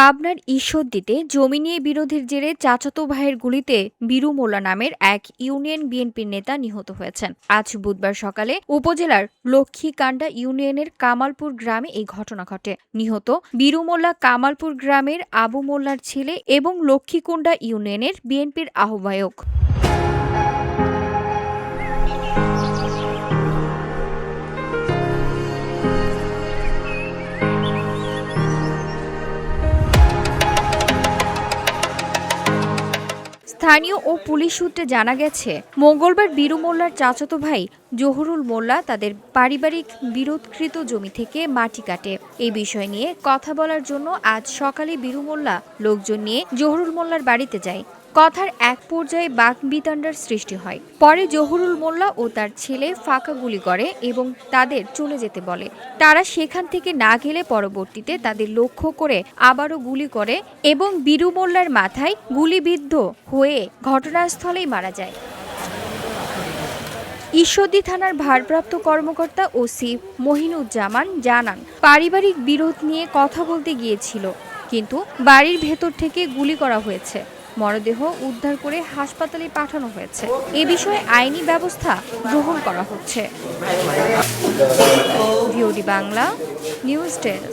পাবনার ঈশ্বরদীতে জমি নিয়ে বিরোধের জেরে চাচাতো ভাইয়ের গুলিতে বীরু মোল্লা নামের এক ইউনিয়ন বিএনপির নেতা নিহত হয়েছেন। আজ বুধবার সকালে উপজেলার লক্ষ্মীকাণ্ডা ইউনিয়নের কামালপুর গ্রামে এই ঘটনা ঘটে। নিহত বীরু মোল্লা কামালপুর গ্রামের আবু মোল্লার ছেলে এবং লক্ষ্মীকুণ্ডা ইউনিয়নের বিএনপির আহ্বায়ক। স্থানীয় ও পুলিশ সূত্রে জানা গেছে, মঙ্গলবার বীরু মোল্লার চাচাতো ভাই জহুরুল মোল্লা তাদের পারিবারিক বিরোধকৃত জমি থেকে মাটি কাটে। এই বিষয় নিয়ে কথা বলার জন্য আজ সকালে বীরু মোল্লা লোকজন নিয়ে জহুরুল মোল্লার বাড়িতে যায়। কথার এক পর্যায়ে বাকবিতান্ডার সৃষ্টি হয়। পরে জহুরুল মোল্লা ও তার ছেলে ফাঁকা গুলি করে এবং তাদের চলে যেতে বলে। তারা সেখান থেকে না গেলে পরবর্তীতে তাদের লক্ষ্য করে আবারও গুলি করে এবং বীরু মোল্লার মাথায় গুলিবিদ্ধ হয়ে ঘটনাস্থলেই মারা যায়। ঈশ্বরদী থানার ভারপ্রাপ্ত কর্মকর্তা ওসি মহিনুজ্জামান জানান, পারিবারিক বিরোধ নিয়ে কথা বলতে গিয়েছিল, কিন্তু বাড়ির ভেতর থেকে গুলি করা হয়েছে। মরদেহ উদ্ধার করে হাসপাতালে পাঠানো হয়েছে। এ বিষয়ে আইনি ব্যবস্থা গ্রহণ করা হচ্ছে। VOD Bangla, news desk.